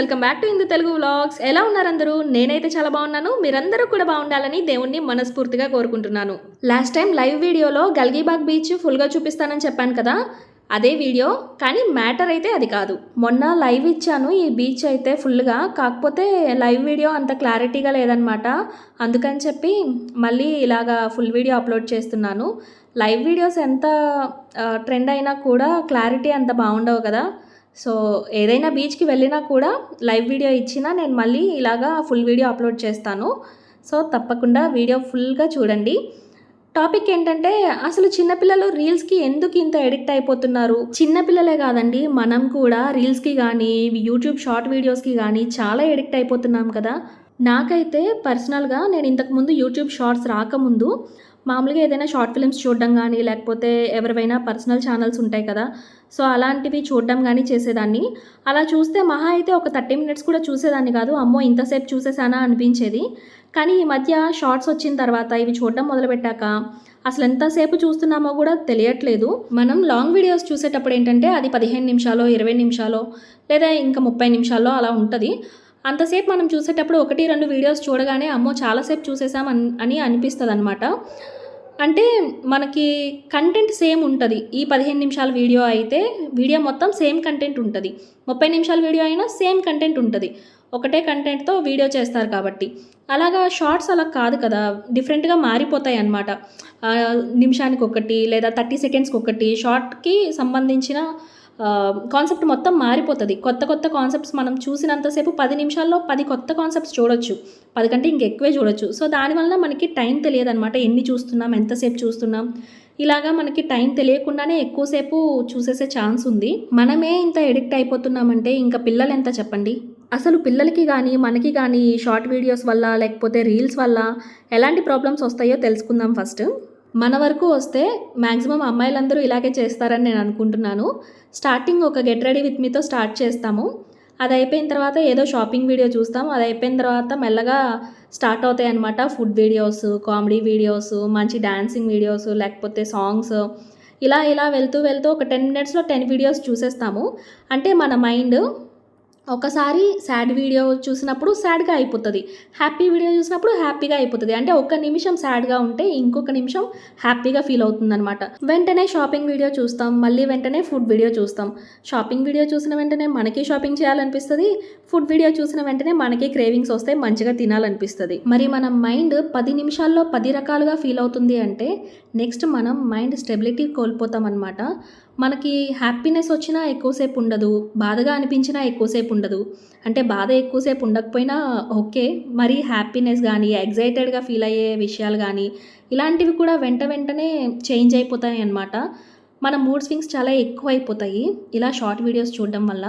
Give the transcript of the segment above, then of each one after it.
Welcome back to Indu Telugu vlogs. ఎలా ఉన్నారు అందరూ? నేనైతే చాలా బాగున్నాను. మీరందరూ కూడా బాగుండాలని దేవుణ్ణి మనస్ఫూర్తిగా కోరుకుంటున్నాను. లాస్ట్ టైం లైవ్ వీడియోలో గల్గీబాగ్ బీచ్ ఫుల్గా చూపిస్తానని చెప్పాను కదా అదే వీడియో. కానీ మ్యాటర్ అయితే అది కాదు. మొన్న లైవ్ ఇచ్చాను. ఈ బీచ్ అయితే ఫుల్గా. కాకపోతే లైవ్ వీడియో అంత క్లారిటీగా లేదనమాట అందుకని చెప్పి మళ్ళీ ఇలాగా ఫుల్ వీడియో అప్లోడ్ చేస్తున్నాను. లైవ్ వీడియోస్ ఎంత ట్రెండ్ అయినా కూడా క్లారిటీ అంత బాగుండవు కదా. సో ఏదైనా బీచ్కి వెళ్ళినా కూడా లైవ్ వీడియో ఇచ్చినా నేను మళ్ళీ ఇలాగా ఫుల్ వీడియో అప్లోడ్ చేస్తాను. సో తప్పకుండా వీడియో ఫుల్గా చూడండి. టాపిక్ ఏంటంటే అసలు చిన్నపిల్లలు రీల్స్కి ఎందుకు ఇంత ఎడిక్ట్ అయిపోతున్నారు? చిన్నపిల్లలే కాదండి మనం కూడా రీల్స్కి కానీ యూట్యూబ్ షార్ట్ వీడియోస్కి కానీ చాలా ఎడిక్ట్ అయిపోతున్నాం కదా. నాకైతే పర్సనల్గా నేను ఇంతకుముందు యూట్యూబ్ షార్ట్స్ రాకముందు మామూలుగా ఏదైనా షార్ట్ ఫిల్మ్స్ చూడడం కానీ లేకపోతే ఎవరివైనా పర్సనల్ ఛానల్స్ ఉంటాయి కదా. సో అలాంటివి చూడడం కానీ చేసేదాన్ని. అలా చూస్తే మహా అయితే ఒక థర్టీ మినిట్స్ కూడా చూసేదాన్ని కాదు. అమ్మో ఇంతసేపు చూసేసానా అనిపించేది. కానీ ఈ మధ్య షార్ట్స్ వచ్చిన తర్వాత ఇవి చూడడం మొదలుపెట్టాక అసలు ఎంతసేపు చూస్తున్నామో కూడా తెలియట్లేదు. మనం లాంగ్ వీడియోస్ చూసేటప్పుడు ఏంటంటే అది పదిహేను నిమిషాలు ఇరవై నిమిషాలు లేదా ఇంకా ముప్పై నిమిషాల్లో అలా ఉంటుంది. అంతసేపు మనం చూసేటప్పుడు ఒకటి రెండు వీడియోస్ చూడగానే అమ్మో చాలాసేపు చూసేసాం అని అనిపిస్తుంది అనమాట అంటే మనకి కంటెంట్ సేమ్ ఉంటుంది. ఈ పదిహేను నిమిషాల వీడియో అయితే వీడియో మొత్తం సేమ్ కంటెంట్ ఉంటుంది. ముప్పై నిమిషాల వీడియో అయినా సేమ్ కంటెంట్ ఉంటుంది. ఒకటే కంటెంట్తో వీడియో చేస్తారు కాబట్టి. అలాగా షార్ట్స్ అలా కాదు కదా డిఫరెంట్గా మారిపోతాయి అన్నమాట నిమిషానికి ఒకటి లేదా థర్టీ సెకండ్స్కి ఒకటి షార్ట్కి సంబంధించిన కాన్సెప్ట్ మొత్తం మారిపోతుంది. కొత్త కొత్త కాన్సెప్ట్స్ మనం చూసినంతసేపు పది నిమిషాల్లో పది కొత్త కాన్సెప్ట్స్ చూడొచ్చు. పది కంటే ఇంకెక్కువే చూడొచ్చు. సో దానివల్ల మనకి టైం తెలియదు అనమాట ఎన్ని చూస్తున్నాం ఎంతసేపు చూస్తున్నాం. ఇలాగా మనకి టైం తెలియకుండానే ఎక్కువసేపు చూసేసే ఛాన్స్ ఉంది. మనమే ఇంత ఎడిక్ట్ అయిపోతున్నామంటే ఇంకా పిల్లలు ఎంత చెప్పండి? అసలు పిల్లలకి కానీ మనకి కానీ షార్ట్ వీడియోస్ వల్ల లేకపోతే రీల్స్ వల్ల ఎలాంటి ప్రాబ్లమ్స్ వస్తాయో తెలుసుకుందాం ఫస్ట్. మన వరకు వస్తే మ్యాక్సిమం అమ్మాయిలందరూ ఇలాగే చేస్తారని నేను అనుకుంటున్నాను. స్టార్టింగ్ ఒక గెట్ రెడీ విత్ మీతో స్టార్ట్ చేస్తాము. అది అయిపోయిన తర్వాత ఏదో షాపింగ్ వీడియో చూస్తాం అది అయిపోయిన తర్వాత మెల్లగా స్టార్ట్ అవుతాయి అనమాట ఫుడ్ వీడియోస్ కామెడీ వీడియోస్ మంచి డ్యాన్సింగ్ వీడియోస్ లేకపోతే సాంగ్స్. ఇలా ఇలా వెళ్తూ వెళ్తూ ఒక టెన్ మినిట్స్లో టెన్ వీడియోస్ చూసేస్తాము. అంటే మన మైండ్ ఒకసారి సాడ్ వీడియో చూసినప్పుడు సాడ్గా అయిపోతుంది. హ్యాపీ వీడియో చూసినప్పుడు హ్యాపీగా అయిపోతుంది. అంటే ఒక నిమిషం సాడ్గా ఉంటే ఇంకొక నిమిషం హ్యాపీగా ఫీల్ అవుతుంది అనమాట వెంటనే షాపింగ్ వీడియో చూస్తాం. మళ్ళీ వెంటనే ఫుడ్ వీడియో చూస్తాం. షాపింగ్ వీడియో చూసిన వెంటనే మనకి షాపింగ్ చేయాలనిపిస్తుంది. ఫుడ్ వీడియో చూసిన వెంటనే మనకి క్రేవింగ్స్ వస్తాయి మంచిగా తినాలనిపిస్తుంది. మరి మన మైండ్ పది నిమిషాల్లో పది రకాలుగా ఫీల్ అవుతుంది అంటే నెక్స్ట్ మనం మైండ్ స్టెబిలిటీ కోల్పోతాం అనమాట మనకి హ్యాపీనెస్ వచ్చినా ఎక్కువసేపు ఉండదు బాధగా అనిపించినా ఎక్కువసేపు ఉండదు. అంటే బాధ ఎక్కువసేపు ఉండకపోయినా ఓకే మరి హ్యాపీనెస్ కానీ ఎగ్జైటెడ్గా ఫీల్ అయ్యే విషయాలు కానీ ఇలాంటివి కూడా వెంట వెంటనే చేంజ్ అయిపోతాయి అన్నమాట. మన మూడ్ స్వింగ్స్ చాలా ఎక్కువ అయిపోతాయి ఇలా షార్ట్ వీడియోస్ చూడడం వల్ల.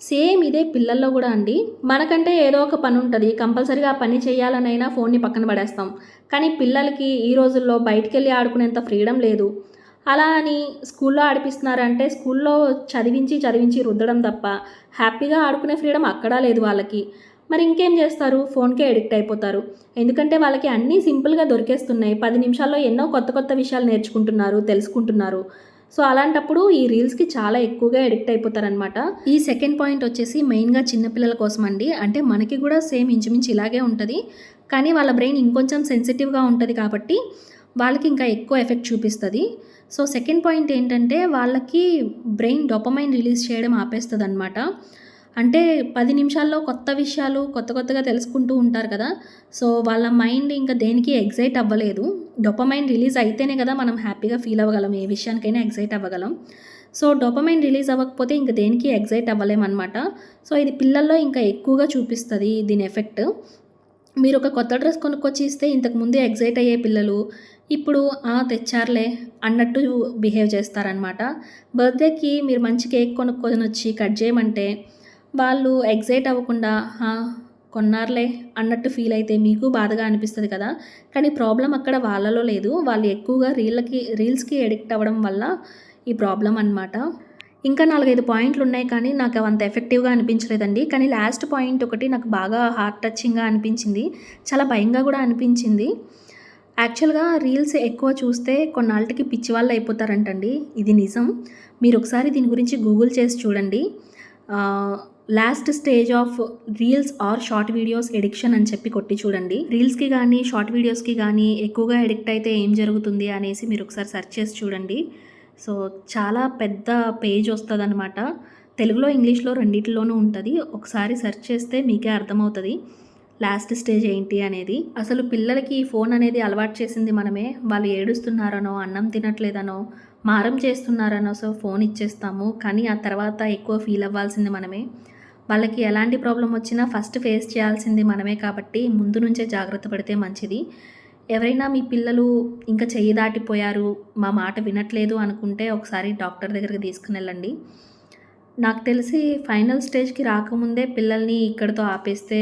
సేమ్ ఇదే పిల్లల్లో కూడా అండి. మనకంటే ఏదో ఒక పని ఉంటుంది. కంపల్సరీగా ఆ పని చేయాలనైనా ఫోన్ని పక్కన పడేస్తాం. కానీ పిల్లలకి ఈ రోజుల్లో బయటికి వెళ్ళి ఆడుకునేంత ఫ్రీడమ్ లేదు. అలా అని స్కూల్లో ఆడిపిస్తున్నారంటే స్కూల్లో చదివించి చదివించి రుద్దడం తప్ప హ్యాపీగా ఆడుకునే ఫ్రీడమ్ అక్కడా లేదు వాళ్ళకి. మరి ఇంకేం చేస్తారు? ఫోన్కే అడిక్ట్ అయిపోతారు. ఎందుకంటే వాళ్ళకి అన్నీ సింపుల్గా దొరికేస్తున్నాయి. పది నిమిషాల్లో ఎన్నో కొత్త కొత్త విషయాలు నేర్చుకుంటున్నారు తెలుసుకుంటున్నారు. సో అలాంటప్పుడు ఈ రీల్స్కి చాలా ఎక్కువగా ఎడిక్ట్ అయిపోతారనమాట ఈ సెకండ్ పాయింట్ వచ్చేసి మెయిన్గా చిన్నపిల్లల కోసం అండి అంటే మనకి కూడా సేమ్ ఇంచుమించు ఇలాగే ఉంటుంది. కానీ వాళ్ళ బ్రెయిన్ ఇంకొంచెం సెన్సిటివ్గా ఉంటుంది కాబట్టి వాళ్ళకి ఇంకా ఎక్కువ ఎఫెక్ట్ చూపిస్తుంది. సో సెకండ్ పాయింట్ ఏంటంటే వాళ్ళకి బ్రెయిన్ డొపమైన్ రిలీజ్ చేయడం ఆపేస్తుంది అనమాట అంటే పది నిమిషాల్లో కొత్త విషయాలు కొత్త కొత్తగా తెలుసుకుంటూ ఉంటారు కదా. సో వాళ్ళ మైండ్ ఇంకా దేనికి ఎగ్జైట్ అవ్వలేదు. డొపమైన్ రిలీజ్ అయితేనే కదా మనం హ్యాపీగా ఫీల్ అవ్వగలం ఏ విషయానికైనా ఎగ్జైట్ అవ్వగలం. సో డొపమైన్ రిలీజ్ అవ్వకపోతే ఇంకా దేనికి ఎగ్జైట్ అవ్వలేమన్నమాట. సో ఇది పిల్లల్లో ఇంకా ఎక్కువగా చూపిస్తుంది దీని ఎఫెక్ట్. మీరు ఒక కొత్త డ్రెస్ కొనుక్కొచ్చి ఇస్తే ఇంతకు ముందు ఎగ్జైట్ అయ్యే పిల్లలు ఇప్పుడు "ఆ, తెచ్చారులే అన్నట్టు బిహేవ్ చేస్తారనమాట బర్త్డేకి మీరు మంచి కేక్ కొనుక్కొని వచ్చి కట్ చేయమంటే వాళ్ళు ఎగ్జైట్ అవ్వకుండా కొన్నారులే అన్నట్టు ఫీల్ అయితే మీకు బాధగా అనిపిస్తుంది కదా. కానీ ప్రాబ్లం అక్కడ వాళ్ళలో లేదు. వాళ్ళు ఎక్కువగా రీళ్ళకి రీల్స్కి ఎడిక్ట్ అవ్వడం వల్ల ఈ ప్రాబ్లం అన్నమాట. ఇంకా నాలుగైదు పాయింట్లు ఉన్నాయి కానీ నాకు అంత ఎఫెక్టివ్గా అనిపించలేదండి. కానీ లాస్ట్ పాయింట్ ఒకటి నాకు బాగా హార్ట్ టచింగ్గా అనిపించింది. చాలా భయంగా కూడా అనిపించింది. యాక్చువల్గా రీల్స్ ఎక్కువ చూస్తే కొన్నాళ్ళకి పిచ్చి వాళ్ళు అయిపోతారంటండి. ఇది నిజం. మీరు ఒకసారి దీని గురించి గూగుల్ చేసి చూడండి. Last stage of reels or short videos addiction అని చెప్పి కొట్టి చూడండి. రీల్స్కి కానీ షార్ట్ వీడియోస్కి కానీ ఎక్కువగా ఎడిక్ట్ అయితే ఏం జరుగుతుంది అనేసి మీరు ఒకసారి సెర్చ్ చేసి చూడండి. సో చాలా పెద్ద పేజ్ వస్తుంది అనమాట తెలుగులో ఇంగ్లీష్లో రెండిటిలోనూ ఉంటుంది. ఒకసారి సెర్చ్ చేస్తే మీకే అర్థమవుతుంది. లాస్ట్ స్టేజ్ ఏంటి అనేది. అసలు పిల్లలకి ఈ ఫోన్ అనేది అలవాటు చేసింది మనమే. వాళ్ళు ఏడుస్తున్నారనో అన్నం తినట్లేదనో మారం చేస్తున్నారనో సో ఫోన్ ఇచ్చేస్తాము. కానీ ఆ తర్వాత ఎక్కువ ఫీల్ అవ్వాల్సింది మనమే. వాళ్ళకి ఎలాంటి ప్రాబ్లం వచ్చినా ఫస్ట్ ఫేస్ చేయాల్సింది మనమే కాబట్టి ముందు నుంచే జాగ్రత్త పడితే మంచిది. ఎవరైనా మీ పిల్లలు ఇంకా చెయ్యి దాటిపోయారు మా మాట వినట్లేదు అనుకుంటే ఒకసారి డాక్టర్ దగ్గరికి తీసుకుని వెళ్ళండి. నాకు తెలిసి ఫైనల్ స్టేజ్కి రాకముందే పిల్లల్ని ఇక్కడితో ఆపేస్తే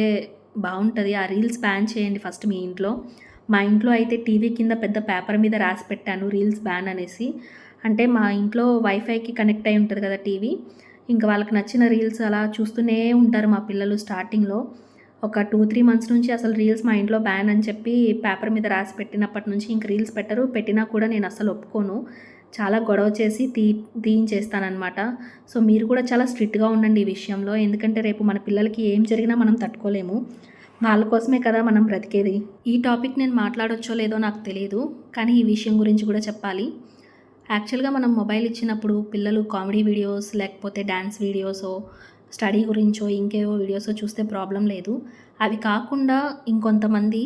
బాగుంటుంది. ఆ రీల్స్ బ్యాన్ చేయండి ఫస్ట్ మీ ఇంట్లో. మా ఇంట్లో అయితే టీవీ కింద పెద్ద పేపర్ మీద రాసి పెట్టాను రీల్స్ బ్యాన్ అనేసి. అంటే మా ఇంట్లో వైఫైకి కనెక్ట్ అయి ఉంటుంది కదా టీవీ. ఇంకా వాళ్ళకి నచ్చిన రీల్స్ అలా చూస్తూనే ఉంటారు మా పిల్లలు స్టార్టింగ్లో ఒక టూ త్రీ మంత్స్ నుంచి అసలు రీల్స్ మా ఇంట్లో బ్యాన్ అని చెప్పి పేపర్ మీద రాసి పెట్టినప్పటి నుంచి ఇంక రీల్స్ పెట్టరు. పెట్టినా కూడా నేను అసలు ఒప్పుకోను. చాలా గొడవ చేసి తీ తీయించేస్తానమాట సో మీరు కూడా చాలా స్ట్రిక్ట్గా ఉండండి ఈ విషయంలో. ఎందుకంటే రేపు మన పిల్లలకి ఏం జరిగినా మనం తట్టుకోలేము. వాళ్ళ కోసమే కదా మనం బ్రతికేది. ఈ టాపిక్ నేను మాట్లాడొచ్చో లేదో నాకు తెలియదు. కానీ ఈ విషయం గురించి కూడా చెప్పాలి. యాక్చువల్గా మనం మొబైల్ ఇచ్చినప్పుడు పిల్లలు కామెడీ వీడియోస్ లేకపోతే డ్యాన్స్ వీడియోసో స్టడీ గురించో ఇంకేవో వీడియోస్ చూస్తే ప్రాబ్లం లేదు. అవి కాకుండా ఇంకొంతమంది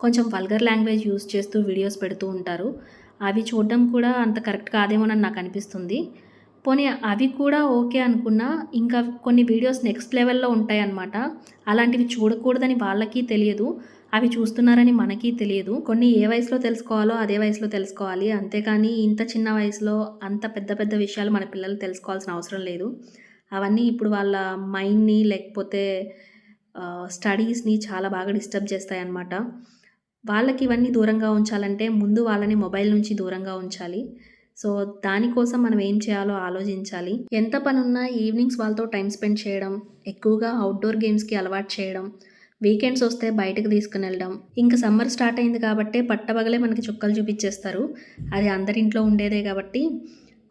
కొంచెం వల్గర్ లాంగ్వేజ్ యూజ్ చేస్తూ వీడియోస్ పెడుతూ ఉంటారు. అవి చూడడం కూడా అంత కరెక్ట్ కాదేమోనని నాకు అనిపిస్తుంది. పోనీ అవి కూడా ఓకే అనుకున్నా ఇంకా కొన్ని వీడియోస్ నెక్స్ట్ లెవెల్లో ఉంటాయి అన్నమాట అలాంటివి చూడకూడదని వాళ్ళకి తెలియదు అవి చూస్తున్నారని మనకి తెలియదు. కొన్ని ఏ వయసులో తెలుసుకోవాలో అదే వయసులో తెలుసుకోవాలి. అంతేకాని ఇంత చిన్న వయసులో అంత పెద్ద పెద్ద విషయాలు మన పిల్లలు తెలుసుకోవాల్సిన అవసరం లేదు. అవన్నీ ఇప్పుడు వాళ్ళ మైండ్ని లేకపోతే స్టడీస్ని చాలా బాగా డిస్టర్బ్ చేస్తాయి అన్నమాట వాళ్ళకి ఇవన్నీ దూరంగా ఉంచాలంటే ముందు వాళ్ళని మొబైల్ నుంచి దూరంగా ఉంచాలి. సో దానికోసం మనం ఏం చేయాలో ఆలోచించాలి. ఎంత పనున్నా ఈవినింగ్స్ వాళ్ళతో టైం స్పెండ్ చేయడం ఎక్కువగా అవుట్డోర్ గేమ్స్కి అలవాటు చేయడం వీకెండ్స్ వస్తే బయటకు తీసుకుని వెళ్ళడం. ఇంకా సమ్మర్ స్టార్ట్ అయింది కాబట్టి పట్టబగలే మనకి చుక్కలు చూపించేస్తారు. అది అందరింట్లో ఉండేదే కాబట్టి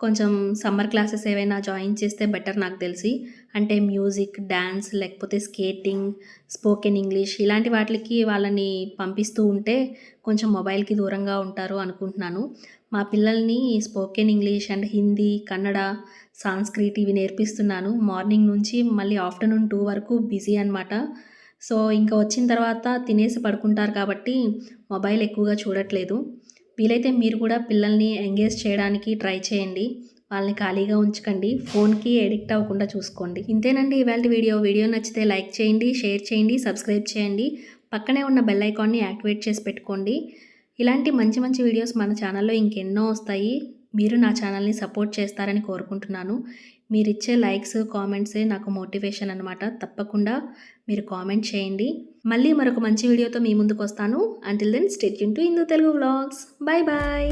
కొంచెం సమ్మర్ క్లాసెస్ ఏవైనా జాయిన్ చేస్తే బెటర్ నాకు తెలిసి. అంటే మ్యూజిక్ డ్యాన్స్ లేకపోతే స్కేటింగ్ స్పోకెన్ ఇంగ్లీష్ ఇలాంటి వాటికి వాళ్ళని పంపిస్తూ ఉంటే కొంచెం మొబైల్కి దూరంగా ఉంటారు అనుకుంటున్నాను. మా పిల్లల్ని spoken English and Hindi Kannada Sanskrit ఇవి నేర్పిస్తున్నాను. మార్నింగ్ నుంచి మళ్ళీ ఆఫ్టర్నూన్ టూ వరకు బిజీ అనమాట సో ఇంకా వచ్చిన తర్వాత తినేసి పడుకుంటారు కాబట్టి మొబైల్ ఎక్కువగా చూడట్లేదు. వీలైతే మీరు కూడా పిల్లల్ని ఎంగేజ్ చేయడానికి ట్రై చేయండి. వాళ్ళని ఖాళీగా ఉంచకండి. ఫోన్కి ఎడిక్ట్ అవ్వకుండా చూసుకోండి. ఇంతేనండి ఇవాళ వీడియో. వీడియో నచ్చితే లైక్ చేయండి షేర్ చేయండి సబ్స్క్రైబ్ చేయండి. పక్కనే ఉన్న బెల్ ఐకాన్ని యాక్టివేట్ చేసి పెట్టుకోండి. ఇలాంటి మంచి మంచి వీడియోస్ మన ఛానల్లో ఇంకెన్నో వస్తాయి. మీరు నా ఛానల్ని సపోర్ట్ చేస్తారని కోరుకుంటున్నాను. మీరిచ్చే లైక్స్ కామెంట్సే నాకు మోటివేషన్ అనమాట తప్పకుండా మీరు కామెంట్ చేయండి. మళ్ళీ మరొక మంచి వీడియోతో మీ ముందుకు వస్తాను until then stay tuned to Hindu Telugu vlogs bye bye